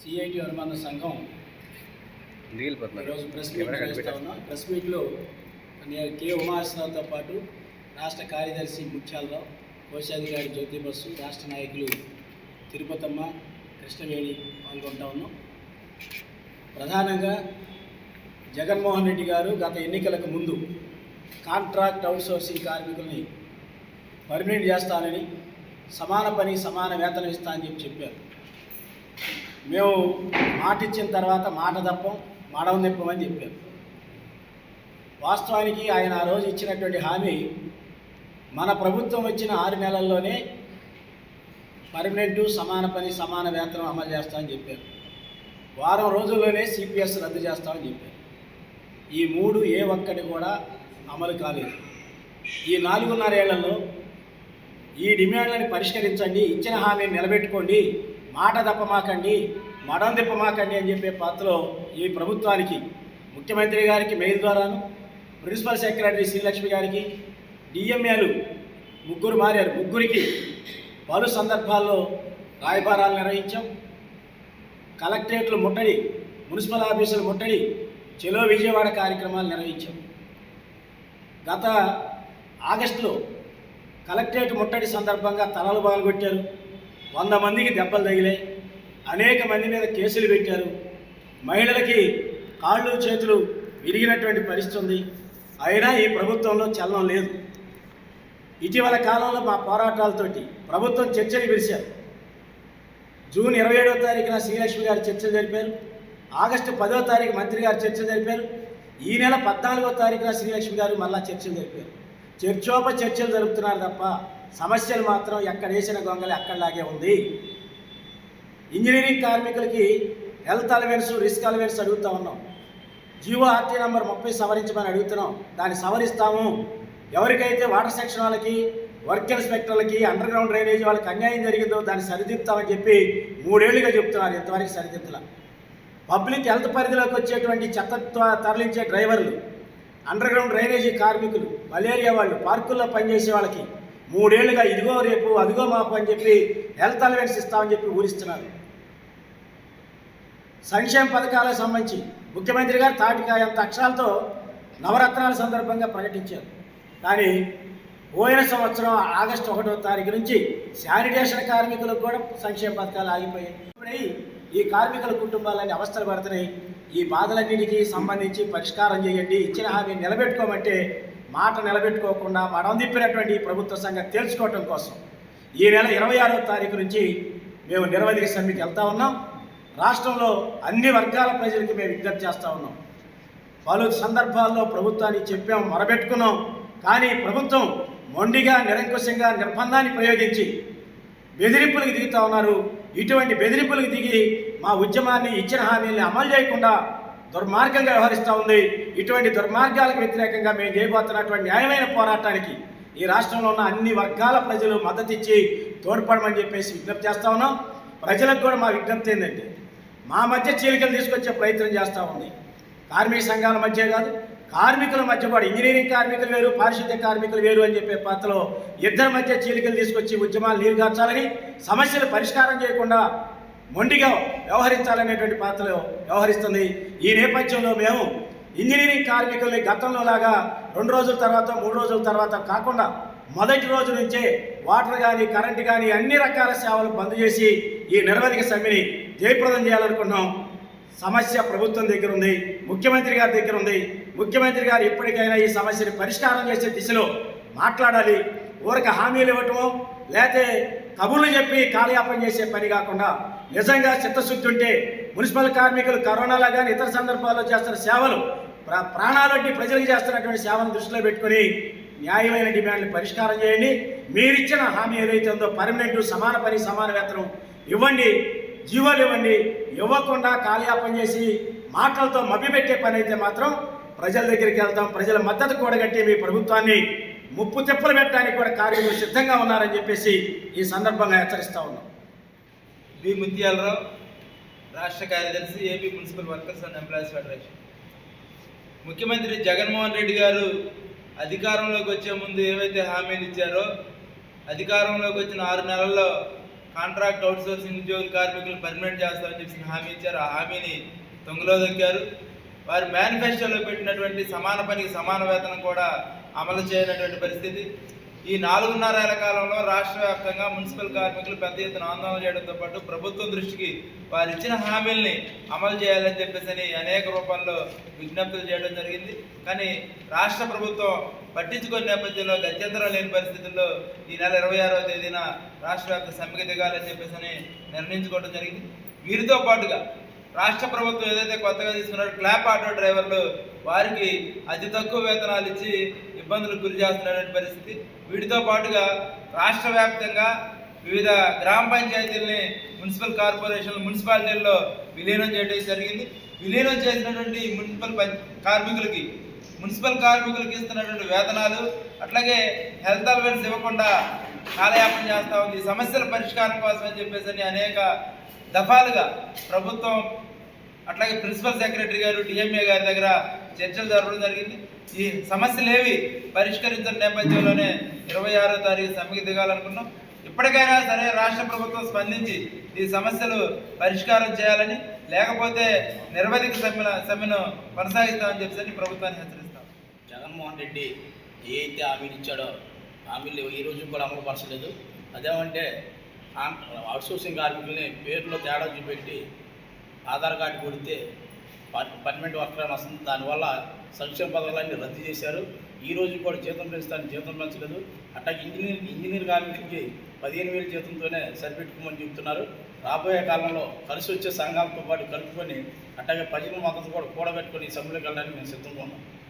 CIT అనుబంధ సంఘం ఈరోజు ప్రెస్ మీట్ చేస్తా ఉన్నాం. ప్రెస్ మీట్లో నేను కె ఉమాశ్వరరావుతో పాటు రాష్ట్ర కార్యదర్శి ముత్యాలరావు కోశాధికారి జ్యోతి బస్సు రాష్ట్ర నాయకులు తిరుపతమ్మ కృష్ణవేణి పాల్గొంటా ఉన్నాం. ప్రధానంగా జగన్మోహన్ రెడ్డి గారు గత ఎన్నికలకు ముందు కాంట్రాక్ట్ అవుట్సోర్సింగ్ కార్మికుల్ని పర్మినెంట్ చేస్తానని సమాన పని సమాన వేతనం ఇస్తా అని చెప్పి చెప్పారు. మేము మాట ఇచ్చిన తర్వాత మాట తప్పం మాడవ నిప్పమని చెప్పారు. వాస్తవానికి ఆయన ఆ రోజు ఇచ్చినటువంటి హామీ మన ప్రభుత్వం వచ్చిన ఆరు నెలల్లోనే పర్మనెంట్ సమాన పని సమాన వేతనం అమలు చేస్తామని చెప్పారు. వారం రోజుల్లోనే సిపిఎస్ రద్దు చేస్తామని చెప్పారు. ఈ మూడు ఏ ఒక్కటి కూడా అమలు కాలేదు. ఈ నాలుగున్నరేళ్ళలో ఈ డిమాండ్లను పరిష్కరించండి ఇచ్చిన హామీని నిలబెట్టుకోండి మాట తప్పమాకండి మడం తిప్పమాకండి అని చెప్పే పాత్రలో ఈ ప్రభుత్వానికి ముఖ్యమంత్రి గారికి మెయిల్ ద్వారాను ప్రిన్సిపల్ సెక్రటరీ శ్రీలక్ష్మి గారికి డిఎంఏలు ముగ్గురు మారారు. ముగ్గురికి పలు సందర్భాల్లో రాయబారాలు నిర్వహించాం. కలెక్టరేట్లు ముట్టడి మున్సిపల్ ఆఫీసులు ముట్టడి చెలో విజయవాడ కార్యక్రమాలు నిర్వహించాం. గత ఆగస్టులో కలెక్టరేట్ ముట్టడి సందర్భంగా తలలు పాల్గొట్టారు వంద మందికి దెబ్బలు తగిలాయి. అనేక మంది మీద కేసులు పెట్టారు. మహిళలకి కాళ్ళు చేతులు విరిగినటువంటి పరిస్థితి ఉంది. అయినా ఈ ప్రభుత్వంలో చలనం లేదు. ఇటీవల కాలంలో మా పోరాటాలతోటి ప్రభుత్వం చర్చలు పిలిచారు జూన్ ఇరవై ఏడవ తారీఖున శ్రీలక్ష్మి గారు చర్చ జరిపారు. ఆగస్టు పదో తారీఖు మంత్రి గారు చర్చ జరిపారు. ఈ నెల పద్నాలుగో తారీఖున శ్రీలక్ష్మి గారు మళ్ళా చర్చలు జరిపారు. చర్చోప చర్చలు జరుపుతున్నారు తప్ప సమస్యలు మాత్రం ఎక్కడ వేసిన గొంగలి అక్కడలాగే ఉంది. ఇంజనీరింగ్ కార్మికులకి హెల్త్ అలవెన్స్ రిస్క్ అలవెన్స్ అడుగుతా ఉన్నాం. జియో ఆర్టీ నంబర్ ముప్పై సవరించమని అడుగుతున్నాం. దాన్ని సవరిస్తాము. ఎవరికైతే వాటర్ సెక్షన్ వాళ్ళకి వర్క్ ఇన్స్పెక్టర్లకి అండర్ గ్రౌండ్ డ్రైనేజ్ వాళ్ళకి అన్యాయం జరిగిందో దాన్ని సరిదిద్దామని చెప్పి మూడేళ్ళుగా చెప్తున్నారు. ఇంతవరకు సరిదిద్దలా? పబ్లిక్ హెల్త్ పరిధిలోకి వచ్చేటువంటి చెత్త తరలించే డ్రైవర్లు అండర్ గ్రౌండ్ డ్రైనేజీ కార్మికులు మలేరియా వాళ్ళు పార్కుల్లో పనిచేసే వాళ్ళకి మూడేళ్ళుగా ఇదిగో రేపు అదిగో మాపు అని చెప్పి హెల్త్ అలవెన్స్ ఇస్తామని చెప్పి ఊరిస్తున్నారు. సంక్షేమ పథకాలకు సంబంధించి ముఖ్యమంత్రి గారు తాటికాయంత అక్షరాలతో నవరత్నాల సందర్భంగా ప్రకటించారు. కానీ పోయిన సంవత్సరం ఆగస్టు ఒకటో తారీఖు నుంచి శానిటేషన్ కార్మికులకు కూడా సంక్షేమ పథకాలు ఆగిపోయాయి. ఈ కార్మికుల కుటుంబాలన్నీ అవస్థలు పడుతున్నాయి. ఈ బాధలన్నిటికీ సంబంధించి పరిష్కారం చేయండి. ఇచ్చిన హామీ నిలబెట్టుకోమంటే మాట నిలబెట్టుకోకుండా మడం తిప్పినటువంటి ప్రభుత్వ సంఘం తెలుసుకోవటం కోసం ఈ నెల ఇరవై ఆరో తారీఖు నుంచి మేము నిరవధిక సమ్మెకి వెళ్తా ఉన్నాం. రాష్ట్రంలో అన్ని వర్గాల ప్రజలకి మేము విజ్ఞప్తి చేస్తూ ఉన్నాం. పలు సందర్భాల్లో ప్రభుత్వాన్ని చెప్పాము మొరబెట్టుకున్నాం. కానీ ప్రభుత్వం మొండిగా నిరంకుశంగా నిర్బంధాన్ని ప్రయోగించి బెదిరింపులకు దిగుతా ఉన్నారు. ఇటువంటి బెదిరింపులకు దిగి మా ఉద్యమాన్ని ఇచ్చిన హామీల్ని అమలు చేయకుండా దుర్మార్గంగా వ్యవహరిస్తూ ఉంది. ఇటువంటి దుర్మార్గాలకు వ్యతిరేకంగా మేము చేయబోతున్నటువంటి న్యాయమైన పోరాటానికి ఈ రాష్ట్రంలో ఉన్న అన్ని వర్గాల ప్రజలు మద్దతు ఇచ్చి తోడ్పడమని చెప్పేసి విజ్ఞప్తి చేస్తా ఉన్నాం. ప్రజలకు కూడా మా విజ్ఞప్తి ఏంటంటే మా మధ్య చీలికలు తీసుకొచ్చే ప్రయత్నం చేస్తూ ఉంది. కార్మిక సంఘాల మధ్య కాదు కార్మికుల మధ్య కూడా ఇంజనీరింగ్ కార్మికులు వేరు పారిశుద్ధ్య కార్మికులు వేరు అని చెప్పే పాత్రలో ఇద్దరి మధ్య చీలికలు తీసుకొచ్చి ఉద్యమాలు నీరుగార్చాలని సమస్యలు పరిష్కారం చేయకుండా మొండిగా వ్యవహరించాలనేటువంటి పాత్రలో వ్యవహరిస్తుంది. ఈ నేపథ్యంలో మేము ఇంజనీరింగ్ కార్మికుల్ని గతంలో లాగా రెండు రోజుల తర్వాత మూడు రోజుల తర్వాత కాకుండా మొదటి రోజు నుంచే వాటర్ కానీ కరెంటు కానీ అన్ని రకాల సేవలు బంద్ చేసి ఈ నిరవధిక సమ్మెని జయప్రదం చేయాలనుకున్నాం. సమస్య ప్రభుత్వం దగ్గర ఉంది ముఖ్యమంత్రి గారి దగ్గర ఉంది. ముఖ్యమంత్రి గారు ఎప్పటికైనా ఈ సమస్యని పరిష్కారం చేసే దిశలో మాట్లాడాలి. ఊరికి హామీలు ఇవ్వటమో లేకపోతే కబుర్లు చెప్పి కాలయాపన చేసే పని కాకుండా నిజంగా చిత్తశుద్ధి ఉంటే మున్సిపల్ కార్మికులు కరోనాలో కానీ ఇతర సందర్భాల్లో చేస్తున్న సేవలు ప్రా- ప్రాణాలొడ్డి ప్రజలకు చేస్తున్నటువంటి సేవలను దృష్టిలో పెట్టుకొని న్యాయమైన డిమాండ్లు పరిష్కారం చేయండి. మీరిచ్చిన హామీ ఏదైతే ఉందో పర్మనెంట్ సమాన పని సమాన వేతనం ఇవ్వండి. జీవోలు ఇవ్వండి. ఇవ్వకుండా కాలయాపన చేసి మాటలతో మభ్యపెట్టే పని అయితే మాత్రం ప్రజల దగ్గరికి వెళ్తాం ప్రజల మద్దతు కూడగట్టి మీ ప్రభుత్వాన్ని ముప్పు తెప్పలు పెట్టడానికి కూడా కార్మికులు సిద్ధంగా ఉన్నారని చెప్పేసి ఈ సందర్భంగా హెచ్చరిస్తూ ఉన్నాం. బి. ముత్యాలరావు రాష్ట్ర కార్యదర్శి AP municipal workers and employees federation. ముఖ్యమంత్రి జగన్మోహన్ రెడ్డి గారు అధికారంలోకి వచ్చే ముందు ఏవైతే హామీలు ఇచ్చారో అధికారంలోకి వచ్చిన ఆరు నెలల్లో కాంట్రాక్ట్ అవుట్సోర్సింగ్ ఉద్యోగులు కార్మికులు పర్మనెంట్ చేస్తామని చెప్పి హామీ ఇచ్చారు. ఆ హామీని తొంగలో దొక్కారు. వారి మేనిఫెస్టోలో పెట్టినటువంటి సమాన పనికి సమాన వేతనం కూడా అమలు చేయనటువంటి పరిస్థితి. ఈ నాలుగున్నర ఏళ్ళ కాలంలో రాష్ట్ర వ్యాప్తంగా మున్సిపల్ కార్మికులు పెద్ద ఎత్తున ఆందోళన చేయడంతో పాటు ప్రభుత్వం దృష్టికి వారు ఇచ్చిన హామీల్ని అమలు చేయాలని చెప్పేసి అనేక రూపాల్లో విజ్ఞప్తులు చేయడం జరిగింది. కానీ రాష్ట్ర ప్రభుత్వం పట్టించుకునే నేపథ్యంలో గత్యంతరం లేని పరిస్థితుల్లో ఈ నెల ఇరవై ఆరవ తేదీన రాష్ట్ర వ్యాప్త సమ్మెకి దిగాలని చెప్పేసి నిర్ణయించుకోవడం జరిగింది. వీరితో పాటుగా రాష్ట్ర ప్రభుత్వం ఏదైతే కొత్తగా తీసుకున్నారో క్లాప్ ఆటో డ్రైవర్లు వారికి అతి తక్కువ వేతనాలు ఇచ్చి ఇబ్బందులకు గురి చేస్తున్నటువంటి పరిస్థితి. వీటితో పాటుగా రాష్ట్ర వ్యాప్తంగా వివిధ గ్రామ పంచాయతీల్ని మున్సిపల్ కార్పొరేషన్ మున్సిపాలిటీల్లో విలీనం చేయడం జరిగింది. విలీనం చేసినటువంటి మున్సిపల్ కార్మికులకి మున్సిపల్ కార్మికులకి ఇస్తున్నటువంటి వేతనాలు అట్లాగే హెల్త్ అలవెన్స్ ఇవ్వకుండా కాలయాపన చేస్తూ ఉంది. సమస్యల పరిష్కారం కోసం అని చెప్పేసి అనేక దఫాలుగా ప్రభుత్వం అట్లాగే ప్రిన్సిపల్ సెక్రటరీ గారు డిఎంఏ గారి దగ్గర చర్చలు జరపడం జరిగింది. ఈ సమస్యలు ఏవి పరిష్కరించిన నేపథ్యంలోనే ఇరవై ఆరో తారీఖు సమ్మెకి దిగాలనుకున్నాం. ఇప్పటికైనా సరే రాష్ట్ర ప్రభుత్వం స్పందించి ఈ సమస్యలు పరిష్కారం చేయాలని లేకపోతే నిరవధిక సమ్మె సమ్మెను కొనసాగిస్తామని చెప్పేసి ప్రభుత్వాన్ని హెచ్చరిస్తాం. జగన్మోహన్ రెడ్డి ఏ అయితే హామీలు ఇచ్చాడో హామీలు ఈ రోజు కూడా అమలు పరచలేదు. అదేమంటే అవుట్సోర్సింగ్ కార్మికుల్ని పేరులో తేడా చూపెట్టి ఆధార్ కార్డు కొడితే పర్- పర్మనెంట్ వర్కర్ అని వస్తుంది. దానివల్ల సంక్షేమ పథకాలన్నీ రద్దు చేశారు. ఈ రోజు కూడా జీతం పెంచుతాను జీతం పెంచలేదు. అట్లాగే ఇంజనీర్ ఇంజనీర్ కార్మికులకి పదిహేను వేల జీతంతోనే సరిపెట్టుకోమని చెబుతున్నారు రాబోయే కాలంలో కలిసి వచ్చే సంఘాలతో పాటు కలుపుకొని అట్లాగే ప్రజల మద్దతు కూడా కూడబెట్టుకొని ఈ సభ్యులకు వెళ్ళడానికి మేము సిద్ధంగా ఉన్నాం.